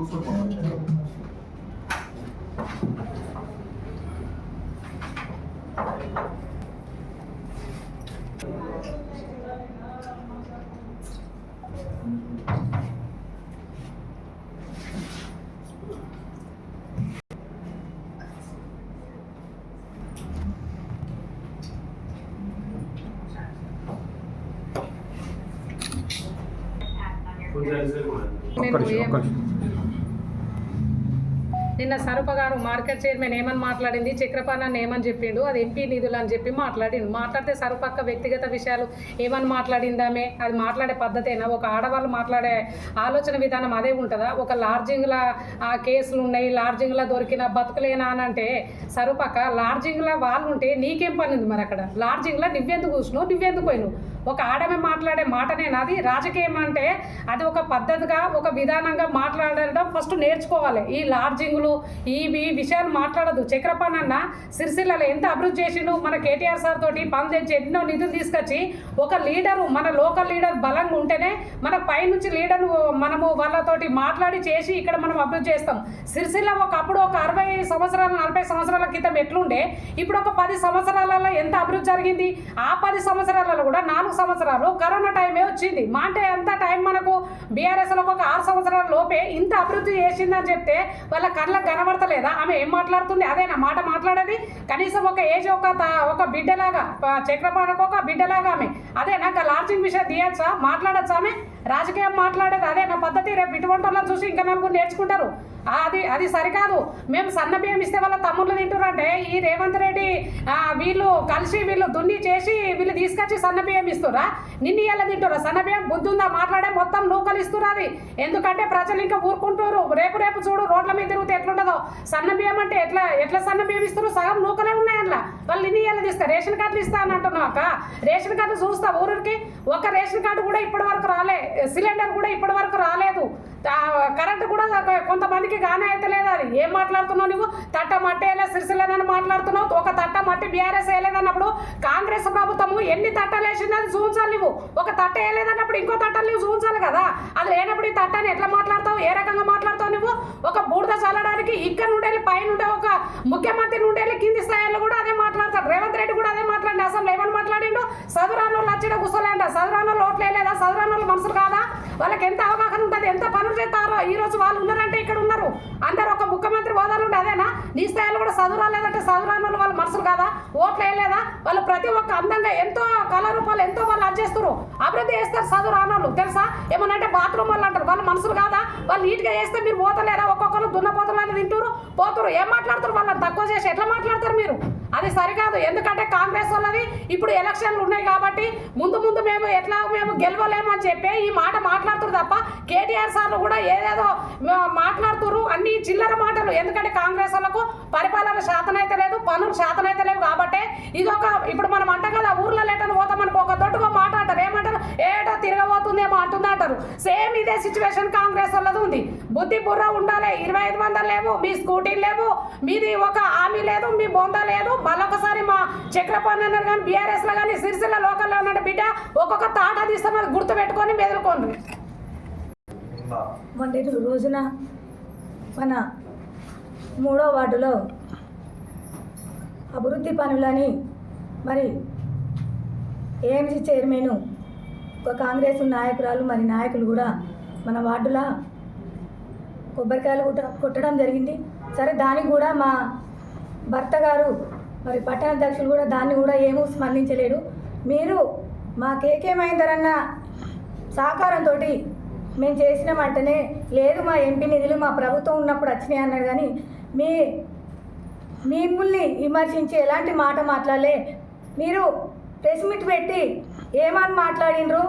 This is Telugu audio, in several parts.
ఒక్క నిమిషం నిన్న సరూప గారు మార్కెట్ చైర్మన్ ఏమని మాట్లాడింది? చక్రపాణాన్ని ఏమని చెప్పిండు? అది ఎంపీ నిధులు అని చెప్పి మాట్లాడిండు. మాట్లాడితే సరుపక్క వ్యక్తిగత విషయాలు ఏమని మాట్లాడిందామే? అది మాట్లాడే పద్ధతేనా? ఒక ఆడవాళ్ళు మాట్లాడే ఆలోచన విధానం అదే ఉంటుందా? ఒక లార్జింగ్ల ఆ కేసులు ఉన్నాయి లార్జింగ్ల దొరికిన బతుకులేనా అని అంటే సరుపక్క లార్జింగ్ల వాళ్ళు ఉంటే నీకేం పని ఉంది మరి అక్కడ? లార్జింగ్ల నువ్వెందుకు కూర్చున్నావు? నువ్వెందుకు పోయినావు? ఒక ఆడమే మాట్లాడే మాటనేనా అది. రాజకీయం అంటే అది ఒక పద్ధతిగా ఒక విధానంగా మాట్లాడడం ఫస్ట్ నేర్చుకోవాలి. ఈ లార్జింగ్లు ఈ ఈ విషయాలు మాట్లాడదు చక్రపాణి అన్న సిరిసిల్లలో ఎంత అభివృద్ధి చేసిండు? మన కేటీఆర్ సార్ తోటి పనులు తెచ్చి ఎన్నో నిధులు తీసుకొచ్చి ఒక లీడరు మన లోకల్ లీడర్ బలంగా ఉంటేనే మన పైనుంచి లీడర్ మనము వాళ్ళతోటి మాట్లాడి చేసి ఇక్కడ మనం అభివృద్ధి చేస్తాం. సిరిసిల్ల ఒకప్పుడు ఒక అరవై సంవత్సరాల నలభై సంవత్సరాల క్రితం ఎట్లుండే? ఇప్పుడు ఒక పది సంవత్సరాలలో ఎంత అభివృద్ధి జరిగింది? ఆ పది సంవత్సరాలలో కూడా నాలుగు సంవత్సరాలు. కరోనా టైమే వచ్చింది. మా అంటే అంత టైం మనకు? బీఆర్ఎస్లో ఒక ఆరు సంవత్సరాల లోపే ఇంత అభివృద్ధి చేసిందని చెప్తే వాళ్ళ కళ్ళకు కనబడతలేదా? ఆమె ఏం మాట్లాడుతుంది? అదేనా? మాట మాట్లాడేది? కనీసం ఒక ఏజ్ ఒక ఒక బిడ్డలాగా చక్రపాణకు ఒక బిడ్డలాగా ఆమె. అదే లాంచింగ్ విషయం తీయచ్చా? మాట్లాడచ్చా ఆమె? రాజకీయం మాట్లాడేది అదే నా పద్ధతి. రేపు ఇటువంటి వాళ్ళని చూసి ఇంకా నలుగురు నేర్చుకుంటారు. అది అది సరికాదు. మేము సన్న బియ్యం ఇస్తే వాళ్ళ తమ్ముళ్ళు తింటారంటే ఈ రేవంత్ రెడ్డి వీళ్ళు కలిసి వీళ్ళు దున్ని చేసి వీళ్ళు తీసుకొచ్చి సన్న బియ్యం ఇస్తురా నిన్ను ఎలా తింటురా సన్న బియ్యం బుద్ధి ఉందా? మాట్లాడే మొత్తం నూకలు ఇస్తున్నారు అది. ఎందుకంటే ప్రజలు ఇంకా ఊరుకుంటారు రేపు రేపు చూడు రోడ్ల మీద తిరిగితే ఎట్లుంటుందో. సన్న బియ్యం అంటే ఎట్లా ఎట్లా సన్న బియ్యం ఇస్తారు సగం నూకలే ఉన్నాయి అట్లా వాళ్ళు నిన్ను ఎలా తీస్తారు రేషన్ కార్డులు ఇస్తా అని అంటున్నావు అక్క. రేషన్ కార్డు చూస్తా ఊరికి. ఒక రేషన్ కార్డు కూడా ఇప్పటి వరకు రాలే సిలిండర్ కూడా ఇప్పటి వరకు రాలేదు. కరెంటు కరెంట్ కూడా కొంతమందికి గానే అయితే లేదు అది. ఏం మాట్లాడుతున్నావు నువ్వు? తట్ట మట్టి వేయలే మాట్లాడుతున్నావు. ఒక తట్ట మట్టి బీఆర్ఎస్ వేయలేదన్నప్పుడు కాంగ్రెస్ ప్రభుత్వము ఎన్ని తట్టలు వేసిందని అది చూపించాలి నువ్వు. ఒక తట్ట వేయలేదన్నప్పుడు ఇంకో తట్టలు నువ్వు చూపించాలి కదా. అది లేనప్పుడు ఈ తట్టని ఎట్లా మాట్లాడతావు? ఏ రకంగా మాట్లాడతావు నువ్వు? ఒక బూడిద చల్లడానికి ఇక్కడ నుండి వెళ్ళి పైన ఉండే ఒక ముఖ్యమంత్రి నుండి వెళ్ళి కింది స్థాయిలో కూడా అదే మాట్లాడతాడు. రేవంత్ రెడ్డి కూడా అదే మాట్లాడి అసలు ఏమని మాట్లాడిండు చదురాను వచ్చిన కూర్చోలేంట చదురాను వాళ్ళు ఓట్లు మనుషులు కాదా? వాళ్ళకి ఎంత అవగాహన ఉంటుంది? ఎంత పనులు చేస్తారో? ఈ రోజు వాళ్ళు ఉన్నారంటే ఇక్కడ ఉన్నారు. అందరు ఒక ముఖ్యమంత్రి హోదాలు ఉండే అదే నీ స్థాయిలో కూడా చదువు రాలేదంటే చదువురాని వాళ్ళు వాళ్ళ మనసులు కాదా? ఓట్లు వేయలేదా వాళ్ళు ప్రతి ఒక్క అందంగా ఎంతో కళారూపాలు ఎంతో వాళ్ళు అడ్జేస్తారు అభివృద్ధి చేస్తారు చదువు రాని వాళ్ళు తెలుసా? ఏమన్నా అంటే బాత్రూమ్ వాళ్ళు అంటారు వాళ్ళ మనసులు కాదా? వాళ్ళు నీట్గా చేస్తే మీరు పోతలేరా? ఒక్కొక్కరు దున్నపోతలని అని తింటారు పోతారు ఏం మాట్లాడతారు వాళ్ళని తక్కువ చేసి ఎట్లా మాట్లాడతారు మీరు? అది సరికాదు. ఎందుకంటే కాంగ్రెస్ వాళ్ళది ఇప్పుడు ఎలక్షన్లు ఉన్నాయి కాబట్టి ముందు ముందు మేము ఎట్లా మేము గెలవలేము అని చెప్పి ఈ మాట మాట్లాడుతున్నారు తప్ప కేటీఆర్ సార్లు కూడా ఏదేదో మా- అన్ని చిల్లర మాటలు. ఎందుకంటే కాంగ్రెస్ వాళ్ళు వాళ్ళకు పరిపాలన శాతం అయితే లేదు పనులు శాతం అయితే లేవు కాబట్టి ఇది ఒక ఇప్పుడు మనం అంటగల కదా ఊర్లో లేటని పోతామనుకో ఒక దొడ్డుగా మాట అంటారు ఏమంటారు? ఏటో తిరగబోతుందేమో అంటుంది అంటారు సేమ్ ఇదే సిచ్యువేషన్ కాంగ్రెస్ వాళ్ళది ఉంది. బుద్ధి బుర్ర ఉండాలి ఇరవై ఐదు వందలు లేవు మీ స్కూటీలు లేవు మీది ఒక హామీ లేదు మీ బొంద లేదు. మళ్ళొకసారి మా చక్రపాణి అన్నారు కానీ బీఆర్ఎస్లో కానీ సిరిసిల్ల లోకల్లో ఉన్న బిడ్డ ఒక్కొక్క తాట తీస్తాం అది గుర్తు పెట్టుకొని మెదులుకోండి. మొన్నటి రోజున మన మూడో వార్డులో అభివృద్ధి పనులని మరి ఏఎంసీ చైర్మన్ ఒక కాంగ్రెస్ నాయకురాలు మరి నాయకులు కూడా మన వార్డులో కొబ్బరికాయలు కొట్ట కొట్టడం జరిగింది. సరే దానికి కూడా మా భర్త గారు మరి పట్టణ అధ్యక్షులు కూడా దాన్ని కూడా ఏమూ స్పందించలేడు మీరు మా కేకే మహేందర్ సహకారంతో మేము చేసిన వెంటనే లేదు మా ఎంపీ నిధులు మా ప్రభుత్వం ఉన్నప్పుడు వచ్చినాయి అన్నాడు. కానీ మీ మిమ్మల్ని విమర్శించి ఎలాంటి మాట మాట్లాడలే. మీరు ప్రెస్ మీట్ పెట్టి ఏమని మాట్లాడినరు?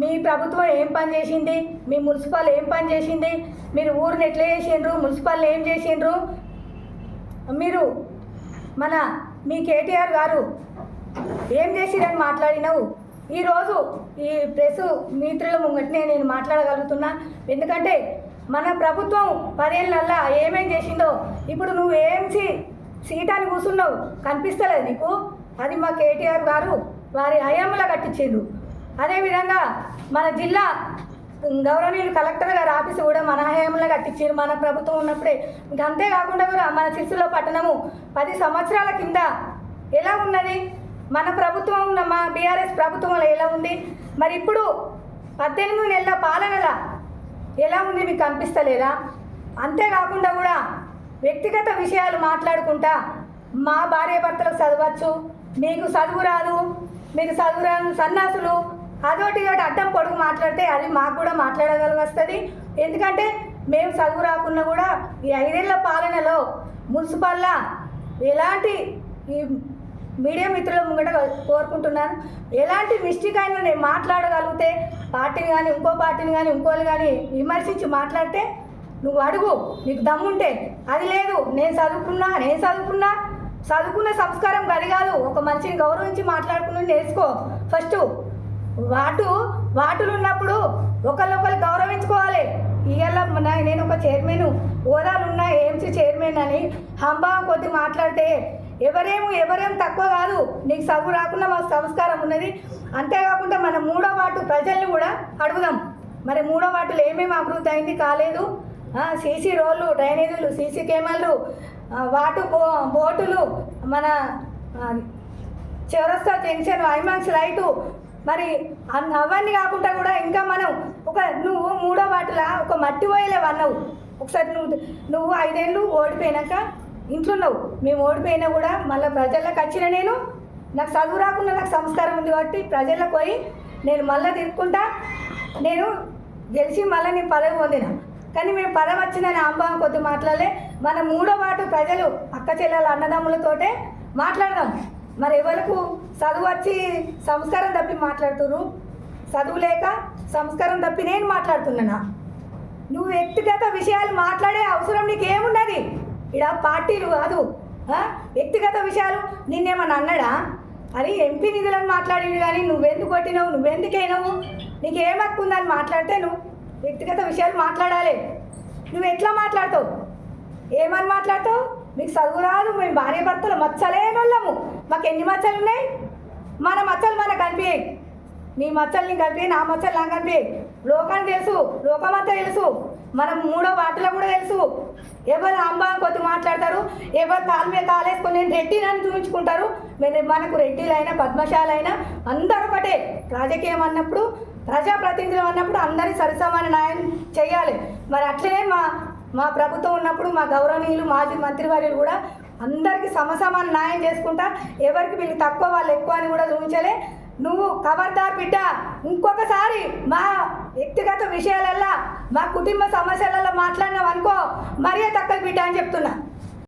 మీ ప్రభుత్వం ఏం పని చేసింది? మీ మున్సిపల్ ఏం పని చేసింది? మీరు ఊరిని ఎట్లా చేసిండ్రు? మున్సిపల్ ఏం చేసిండ్రు? మీరు మన మీ కేటీఆర్ గారు ఏం చేసిరని మాట్లాడినావు? ఈరోజు ఈ ప్రెస్ మిత్రుల ముంగటనే నేను మాట్లాడగలుగుతున్నా. ఎందుకంటే మన ప్రభుత్వం పదేళ్ళల్లా ఏమేం చేసిందో ఇప్పుడు నువ్వు ఏం సీటాన్ని కూర్చున్నావు. కనిపిస్తలేదు నీకు? అది మా కేటీఆర్ గారు వారి హయాంలో కట్టించిండ్రు అదేవిధంగా మన జిల్లా గౌరవనీయులు కలెక్టర్ గారు ఆఫీసు కూడా మన హయాంలో కట్టించారు మన ప్రభుత్వం ఉన్నప్పుడే. అంతేకాకుండా కూడా మన సిరిసిల్ల పట్టణము పది సంవత్సరాల కింద ఎలా ఉన్నది? మన ప్రభుత్వం మా బీఆర్ఎస్ ప్రభుత్వంలో ఎలా ఉంది? మరి ఇప్పుడు పద్దెనిమిది నెలల పాలనలా ఎలా ఉంది మీకు కనిపిస్తలేదా అంతేకాకుండా కూడా వ్యక్తిగత విషయాలు మాట్లాడుకుంటా మా భార్య భర్తలకు చదవచ్చు మీకు చదువు రాదు మీకు చదువు రాను సన్నాసులు అదొకటి ఒకటి అడ్డం పొడుగు మాట్లాడితే అది మాకు కూడా మాట్లాడగలిగొస్తుంది ఎందుకంటే మేము చదువు రాకున్నా కూడా ఈ ఐదేళ్ళ పాలనలో మున్సిపల్లా ఎలాంటి ఈ మీడియా మిత్రుల ముంగట కోరుకుంటున్నాను. ఎలాంటి మిస్టేక్ అయినా నేను మాట్లాడగలిగితే పార్టీని కానీ ఇంకో పార్టీని కానీ ఇంకోళ్ళు కానీ విమర్శించి మాట్లాడితే నువ్వు అడుగు నీకు దమ్ముంటే. అది లేదు నేను చదువుకున్నా నేను చదువుకున్నా. చదువుకున్న సంస్కారం కలిగాదు. ఒక మనిషిని గౌరవించి మాట్లాడుకుని నేర్చుకో. ఫస్ట్ వాటు వాటులు ఉన్నప్పుడు ఒకళ్ళొకరు గౌరవించుకోవాలి ఇవాళ నేను ఒక చైర్మన్ హోదాలు ఉన్న ఏఎంసీ చైర్మన్ అని హంబా కొద్ది మాట్లాడితే ఎవరేమో ఎవరేం తక్కువ కాదు. నీకు చదువు రాకుండా మాకు సంస్కారం ఉన్నది. అంతేకాకుండా మన మూడో వాటు ప్రజల్ని కూడా అడుగుదాం. మరి మూడో వాటిలో ఏమేమి అభివృద్ధి అయింది కాలేదు? సీసీ రోడ్లు డ్రైనేజీలు సీసీ కెమెరాలు వాటు బో బోటులు మన ఆ, చౌరస్తా జంక్షన్ ఐమాక్స్ లైటు. మరి అవన్నీ కాకుండా కూడా ఇంకా మనం ఒక నువ్వు మూడో వాటిలా ఒక మట్టి పోయలేవు అన్నావు ఒకసారి నువ్వు నువ్వు ఐదేళ్ళు ఓడిపోయినాక ఇంట్లో ఉన్నావు. మేము ఓడిపోయినా కూడా మళ్ళీ ప్రజలకు వచ్చిన నేను. నాకు చదువు రాకుండా నాకు సంస్కారం ఉంది కాబట్టి ప్రజలకు పోయి నేను మళ్ళీ తిరుక్కుంటా. నేను గెలిచి మళ్ళీ నేను పదవి పొందిన. కానీ మేము పదవి వచ్చిందని ఆంబాం కొద్ది మాట్లాడలే. మన మూడో పాటు ప్రజలు అక్క చెల్లెల అన్నదమ్ములతోటే మాట్లాడదాం. మరి ఎవరికి చదువు వచ్చి సంస్కారం తప్పి మాట్లాడుతున్నారు చదువు లేక సంస్కారం తప్పి నేను మాట్లాడుతున్నానా? నువ్వు వ్యక్తిగత విషయాలు మాట్లాడే అవసరం నీకు ఏమున్నది ఇక్కడ పార్టీలు కాదు వ్యక్తిగత విషయాలు నిన్నేమన్నా అన్నాడా? అని ఎంపీ నిధులను మాట్లాడింది కానీ నువ్వెందుకు కొట్టినావు? నువ్వెందుకైనావు నీకు ఏం హక్కు ఉందని మాట్లాడితే నువ్వు వ్యక్తిగత విషయాలు మాట్లాడాలి. నువ్వు ఎట్లా మాట్లాడతావు? ఏమని మాట్లాడతావు? మీకు చదువు రాదు మేము భార్య భర్తలు మచ్చలేనోళ్ళము. మాకు ఎన్ని మచ్చలు ఉన్నాయి? మన మచ్చలు మనకు కనిపించాయి నీ మచ్చలు నీకు కనిపించాయి నా మచ్చలు నాకు కనిపించాయి లోకానికి తెలుసు లోకమంతా తెలుసు. మనం మూడో వాటిలో కూడా తెలుసు. ఎవరు అంబా కొద్ది మాట్లాడతారు ఎవరు కాలు మీద కాలేసుకొని నేను రెట్టినని చూపించుకుంటారు. మీరు మనకు రెడ్డిలైనా పద్మశాలైనా అందరూ ఒకటే. రాజకీయం అన్నప్పుడు ప్రజాప్రతినిధులు అన్నప్పుడు అందరి సరిసమాన న్యాయం చేయాలి. మరి అట్లనే మా మా ప్రభుత్వం ఉన్నప్పుడు మా గౌరవనీయులు మాజీ మంత్రివర్యులు కూడా అందరికీ సమసమాన న్యాయం చేసుకుంటా ఎవరికి వీళ్ళు తక్కువ వాళ్ళు ఎక్కువ అని కూడా చూపించలే. నువ్వు ఖబర్దార్ బిడ్డ. ఇంకొకసారి మా వ్యక్తిగత విషయాలల్లో మా కుటుంబ సమస్యలలో మాట్లాడినావు అనుకో మరీ తక్కువ బిడ్డ అని చెప్తున్నా.